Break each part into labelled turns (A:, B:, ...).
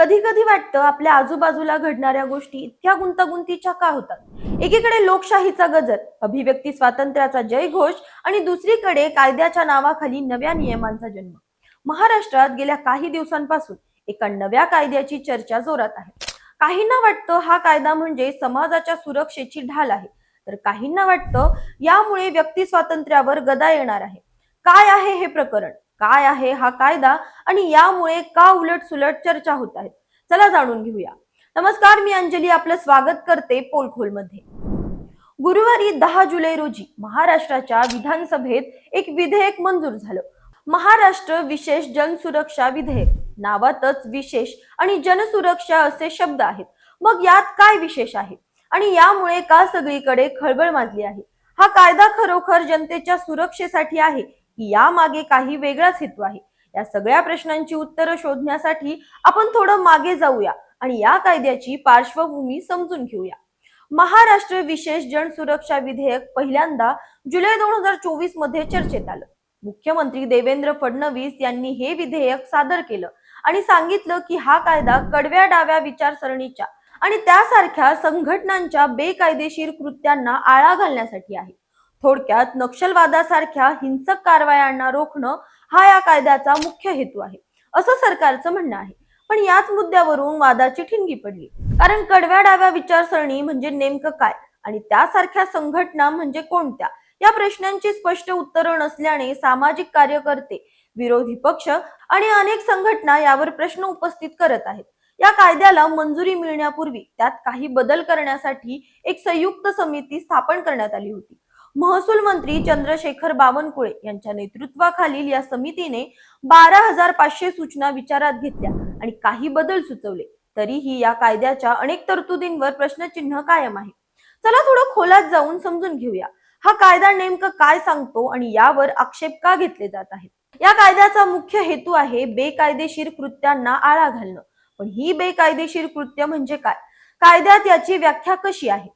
A: कधी कधी वाटतं आपल्या आजूबाजूला घडणाऱ्या गोष्टी इतक्या गुंतागुंतीच्या का होतात? एकीकडे लोकशाहीचा गजर अभिव्यक्ती स्वातंत्र्याचा जयघोष आणि दुसरीकडे कायद्याच्या नावाखाली नव्या नियमांचा जन्म. महाराष्ट्रात गेल्या काही दिवसांपासून एका नव्या कायद्याची चर्चा जोरात आहे. काहींना वाटतं हा कायदा म्हणजे समाजाच्या सुरक्षेची ढाल आहे. तर काहींना वाटतं यामुळे व्यक्ती स्वातंत्र्यावर गदा येणार आहे. काय आहे हे प्रकरण? काय आहे हा कायदा आणि यामुळे का उलट सुलट चर्चा होत आहेत चला जाणून घेऊया. नमस्कार मी अंजली आपलं स्वागत करते पोलखोलमध्ये गुरुवारी दहा जुलै रोजी महाराष्ट्राच्या विधानसभेत एक विधेयक मंजूर झालं. महाराष्ट्र विशेष जनसुरक्षा विधेयक. नावातच विशेष आणि जनसुरक्षा असे शब्द आहेत. मग यात काय विशेष आहे? आणि यामुळे का सगळीकडे खळबळ माजली आहे? हा कायदा खरोखर जनतेच्या सुरक्षेसाठी आहे की यामागे काही वेगळाच हेतू आहे. या सगळ्या प्रश्नांची उत्तरं शोधण्यासाठी आपण थोडं मागे जाऊया आणि या कायद्याची पार्श्वभूमी समजून घेऊया. महाराष्ट्र विशेष जन सुरक्षा विधेयक पहिल्यांदा जुलै दोन हजार चोवीसमध्ये चर्चेत आलं. मुख्यमंत्री देवेंद्र फडणवीस यांनी हे विधेयक सादर केलं आणि सांगितलं की हा कायदा कडव्या डाव्या विचारसरणीच्या आणि त्यासारख्या संघटनांच्या बेकायदेशीर कृत्यांना आळा घालण्यासाठी आहे. थोडक्यात नक्षलवादासारख्या हिंसक कारवायांना रोखणं हा या कायद्याचा मुख्य हेतू आहे असं सरकारचं म्हणणं आहे. पण याच मुद्द्यावरून वादाची ठिणगी पडली. कारण कडव्या डाव्या विचारसरणी म्हणजे नेमकं काय आणि त्यासारख्या संघटना म्हणजे कोणत्या? या प्रश्नांची स्पष्ट उत्तरं नसल्याने सामाजिक कार्यकर्ते विरोधी पक्ष आणि अनेक संघटना यावर प्रश्न उपस्थित करत आहेत. या कायद्याला मंजुरी मिळण्यापूर्वी त्यात काही बदल करण्यासाठी एक संयुक्त समिती स्थापन करण्यात आली होती. महसूल मंत्री चंद्रशेखर बावनकुळे यांच्या नेतृत्वाखालील या समितीने बारा हजार पाचशे सूचना विचारात घेतल्या आणि काही बदल सुचवले. तरीही या कायद्याच्या अनेक तरतुदींवर प्रश्नचिन्ह कायम आहे. चला थोडं खोलात जाऊन समजून घेऊया. हा कायदा नेमकं काय सांगतो आणि यावर आक्षेप का घेतले जात आहेत? या कायद्याचा मुख्य हेतू आहे बेकायदेशीर कृत्यांना आळा घालणं. पण ही बेकायदेशीर कृत्य म्हणजे काय? कायद्यात याची व्याख्या कशी आहे?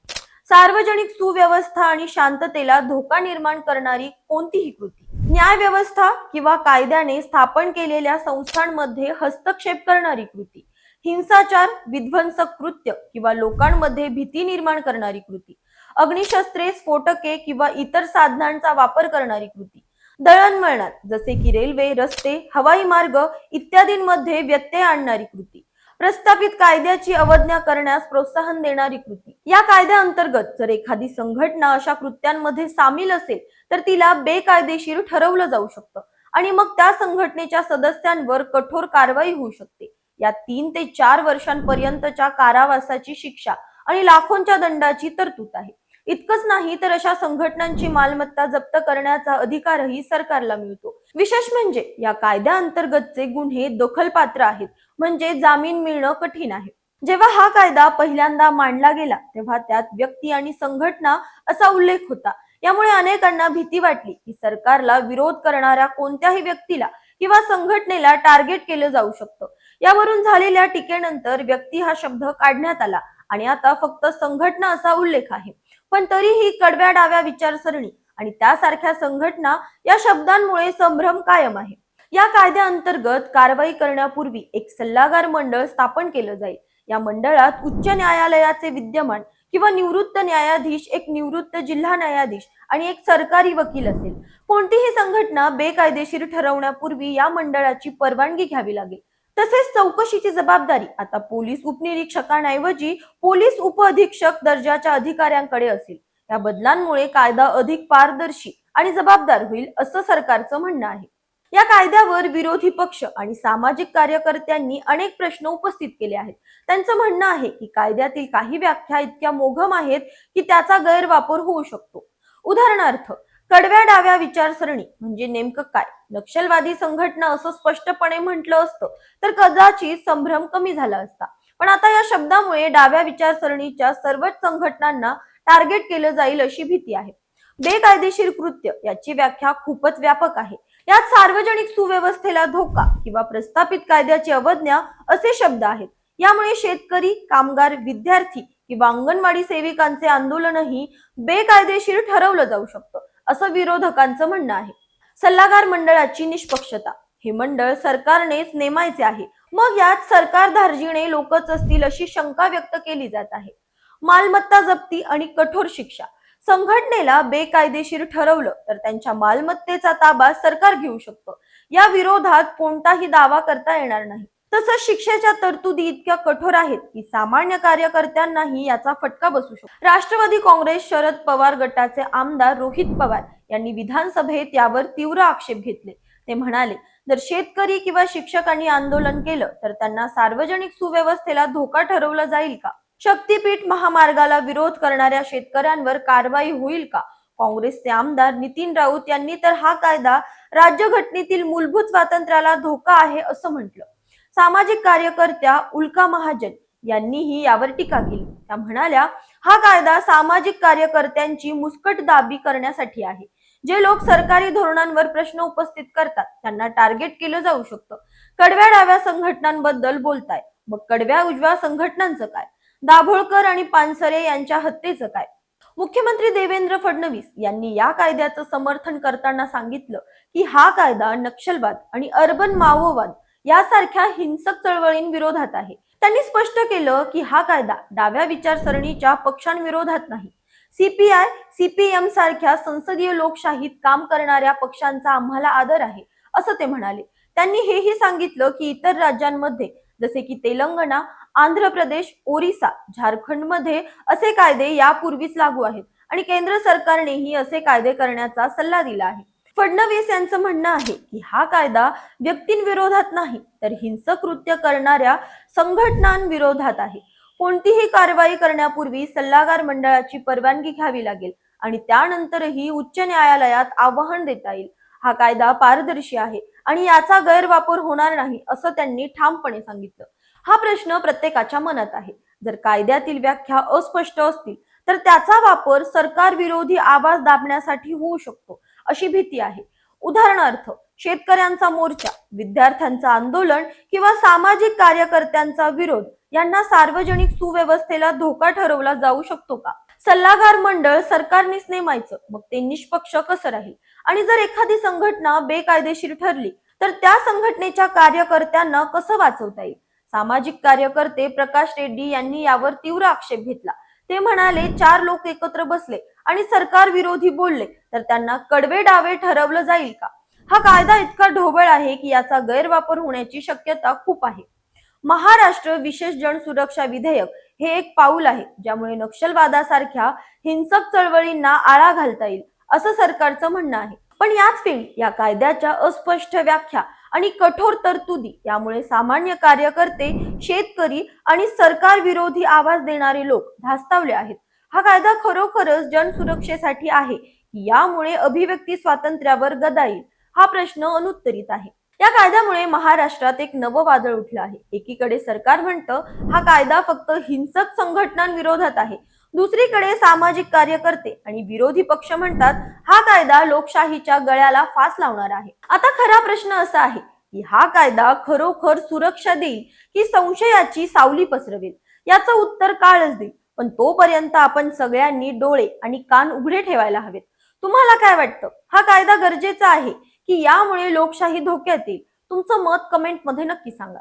A: सार्वजनिक सुव्यवस्था आणि शांततेला धोका निर्माण करणारी कोणतीही कृती. न्याय व्यवस्था किंवा कायद्याने स्थापन केलेल्या संस्थांमध्ये हस्तक्षेप करणारी कृती. हिंसाचार विध्वंसक कृत्य किंवा लोकांमध्ये भीती निर्माण करणारी कृती. अग्निशस्त्रे स्फोटके किंवा इतर साधनांचा वापर करणारी कृती. दळणवळणात जसे की रेल्वे रस्ते हवाई मार्ग इत्यादींमध्ये व्यत्यय आणणारी कृती. प्रस्थापित कायद्याची अवज्ञा करण्यास प्रोत्साहन देणारी कृती. या कायद्याअंतर्गत जर एखादी संघटना अशा कृत्यांमध्ये सामील असेल तर तिला बेकायदेशीर ठरवलं जाऊ शकतं. आणि मग त्या संघटनेच्या सदस्यांवर कठोर कारवाई होऊ शकते. या तीन ते चार वर्षांपर्यंतच्या कारावासाची शिक्षा आणि लाखोंच्या दंडाची तरतूद आहे. इतकंच नाही तर अशा संघटनांची मालमत्ता जप्त करण्याचा अधिकारही सरकारला मिळतो. विशेष म्हणजे या कायद्याअंतर्गतचे गुन्हे दखलपात्र आहेत. म्हणजे जामीन मिळणं कठीण आहे. जेव्हा हा कायदा पहिल्यांदा मांडला गेला तेव्हा त्यात व्यक्ती आणि संघटना असा उल्लेख होता. यामुळे अनेकांना भीती वाटली की सरकारला विरोध करणाऱ्या कोणत्याही व्यक्तीला किंवा संघटनेला टार्गेट केलं जाऊ शकतं. यावरून झालेल्या टीकेनंतर व्यक्ती हा शब्द काढण्यात आला आणि आता फक्त संघटना असा उल्लेख आहे. पण तरीही कडव्या डाव्या विचारसरणी आणि त्यासारख्या संघटना या शब्दांमुळे संभ्रम कायम आहे. या कायद्याअंतर्गत कारवाई करण्यापूर्वी एक सल्लागार मंडळ स्थापन केलं जाईल. या मंडळात उच्च न्यायालयाचे विद्यमान किंवा निवृत्त न्यायाधीश एक निवृत्त जिल्हा न्यायाधीश आणि एक सरकारी वकील असेल. कोणतीही संघटना बेकायदेशीर ठरवण्यापूर्वी या मंडळाची परवानगी घ्यावी लागेल. तसेच चौकशीची जबाबदारी आता पोलीस उपनिरीक्षकांऐवजी पोलीस उपअधीक्षक दर्जाच्या अधिकाऱ्यांकडे असेल. या बदलांमुळे कायदा अधिक पारदर्शी आणि जबाबदार होईल असं सरकारचं म्हणणं आहे. या कायद्यावर विरोधी पक्ष आणि सामाजिक कार्यकर्त्यांनी अनेक प्रश्न उपस्थित केले आहेत. त्यांचं म्हणणं आहे की कायद्यातील काही व्याख्या इतक्या मोघम आहेत की त्याचा गैरवापर होऊ शकतो. उदाहरणार्थ कडव्या डाव्या विचारसरणी म्हणजे नेमकं काय? नक्षलवादी संघटना असं स्पष्टपणे म्हटलं असतं तर कदाचित संभ्रम कमी झाला असता. पण आता या शब्दामुळे डाव्या विचारसरणीच्या सर्वच संघटनांना टार्गेट केलं जाईल अशी भीती आहे. बेकायदेशीर कृत्य याची व्याख्या खूपच व्यापक आहे. यात सार्वजनिक सुव्यवस्थेला धोका किंवा प्रस्थापित कायद्याची अवज्ञा असे शब्द आहेत. यामुळे शेतकरी कामगार विद्यार्थी किंवा अंगणवाडी सेविकांचे आंदोलनही बेकायदेशीर ठरवलं जाऊ शकतं असं विरोधकांचं म्हणणं आहे. सल्लागार मंडळाची निष्पक्षता हे मंडळ सरकारनेच नेमायचे आहे. मग यात सरकार धार्जिणे लोकच असतील अशी शंका व्यक्त केली जात आहे. मालमत्ता जप्ती आणि कठोर शिक्षा संघटनेला बेकायदेशीर ठरवलं तर त्यांच्या मालमत्तेचा ताबा सरकार घेऊ शकतं. या विरोधात कोणताही दावा करता येणार नाही. तसंच शिक्षेच्या तरतुदी इतक्या कठोर आहेत की सामान्य कार्यकर्त्यांनाही याचा फटका बसू शकतो. राष्ट्रवादी काँग्रेस शरद पवार गटाचे आमदार रोहित पवार यांनी विधानसभेत यावर तीव्र आक्षेप घेतले. ते म्हणाले जर शेतकरी किंवा शिक्षकांनी आंदोलन केलं तर त्यांना सार्वजनिक सुव्यवस्थेला धोका ठरवला जाईल का? शक्तीपीठ महामार्गाला विरोध करणाऱ्या शेतकऱ्यांवर कारवाई होईल का? काँग्रेसचे आमदार नितीन राऊत यांनी तर हा कायदा राज्यघटनेतील मूलभूत स्वातंत्र्याला धोका आहे असं म्हटलं. सामाजिक कार्यकर्त्या उल्का महाजन यांनीही यावर टीका केली. त्या म्हणाल्या हा कायदा सामाजिक कार्यकर्त्यांची मुस्कट दाबी करण्यासाठी आहे. जे लोक सरकारी धोरणांवर प्रश्न उपस्थित करतात त्यांना टार्गेट केलं जाऊ शकतं. कडव्या डाव्या संघटनांबद्दल बोलताय. मग कडव्या उजव्या संघटनांचं काय? दाभोळकर आणि पानसरे यांच्या हत्येचं काय? मुख्यमंत्री देवेंद्र फडणवीस यांनी या कायद्याचं समर्थन करताना सांगितलं की हा कायदा नक्षलवाद आणि अर्बन माओवाद यासारख्या हिंसक चळवळींविरोधात आहे. त्यांनी स्पष्ट केलं की हा कायदा डाव्या विचारसरणीच्या पक्षांविरोधात नाही. सीपीआय सीपीएम सारख्या संसदीय लोकशाहीत काम करणाऱ्या पक्षांचा आम्हाला आदर आहे असं ते म्हणाले. त्यांनी हेही सांगितलं की इतर राज्यांमध्ये जसे की तेलंगणा आंध्र प्रदेश ओरिसा झारखंडमध्ये असे कायदे यापूर्वीच लागू आहेत. आणि केंद्र सरकारनेही असे कायदे करण्याचा सल्ला दिला आहे. फडणवीस यांचं म्हणणं आहे की हा कायदा व्यक्तींविरोधात नाही तर हिंसक कृत्य करणाऱ्या संघटनांविरोधात आहे. कोणतीही कारवाई करण्यापूर्वी सल्लागार मंडळाची परवानगी घ्यावी लागेल आणि त्यानंतरही उच्च न्यायालयात आवाहन देता येईल. हा कायदा पारदर्शी आहे आणि याचा गैरवापर होणार नाही असं त्यांनी ठामपणे सांगितलं. हा प्रश्न प्रत्येकाच्या मनात आहे. जर कायद्यातील व्याख्या अस्पष्ट असतील तर त्याचा वापर सरकार विरोधी आवाज दाबण्यासाठी होऊ शकतो अशी भीती आहे. उदाहरणार्थ शेतकऱ्यांचा मोर्चा विद्यार्थ्यांचं आंदोलन किंवा सामाजिक कार्यकर्त्यांचा विरोध यांना सार्वजनिक सुव्यवस्थेला धोका ठरवला जाऊ शकतो का? सल्लागार मंडळ सरकारनेच नेमायचं मग ते निष्पक्ष कसं राहील? आणि जर एखादी संघटना बेकायदेशीर ठरली तर त्या संघटनेच्या कार्यकर्त्यांना कसं वाचवता येईल? सामाजिक कार्यकर्ते प्रकाश रेड्डी यांनी यावर तीव्र आक्षेप घेतला. ते म्हणाले चार लोक एकत्र बसले आणि सरकार विरोधी बोलले तर त्यांना कडवे डावे ठरवलं जाईल का? हा कायदा इतका ढोबळ आहे की याचा गैरवापर होण्याची शक्यता खूप आहे. महाराष्ट्र विशेष जन सुरक्षा विधेयक हे एक पाऊल आहे ज्यामुळे नक्षलवादासारख्या हिंसक चळवळींना आळा घालता येईल असं सरकारचं म्हणणं आहे. पण याच वेळी या कायद्याच्या अस्पष्ट व्याख्या आणि कठोर तरतुदी. यामुळे सामान्य कार्यकर्ते शेतकरी आणि सरकार विरोधी आवाज देणारे लोक धास्तावले आहेत. हा कायदा खरोखरच जनसुरक्षेसाठी आहे. यामुळे अभिव्यक्ती स्वातंत्र्यावर गदा येईल हा प्रश्न अनुत्तरित आहे. या कायद्यामुळे महाराष्ट्रात एक नवं वादळ उठलं आहे. एकीकडे सरकार म्हणतं हा कायदा फक्त हिंसक संघटनांविरोधात आहे. दुसरीकडे सामाजिक कार्यकर्ते आणि विरोधी पक्ष म्हणतात हा कायदा लोकशाहीच्या गळ्याला फास लावणार आहे. आता खरा प्रश्न असा आहे की हा कायदा खरोखर सुरक्षा देईल की संशयाची सावली पसरवेल? याचं उत्तर काळच देईल. पण तोपर्यंत आपण सगळ्यांनी डोळे आणि कान उघडे ठेवायला हवेत. तुम्हाला काय वाटतं? हा कायदा गरजेचा आहे की यामुळे लोकशाही धोक्यात येईल? तुमचं मत कमेंटमध्ये नक्की सांगा.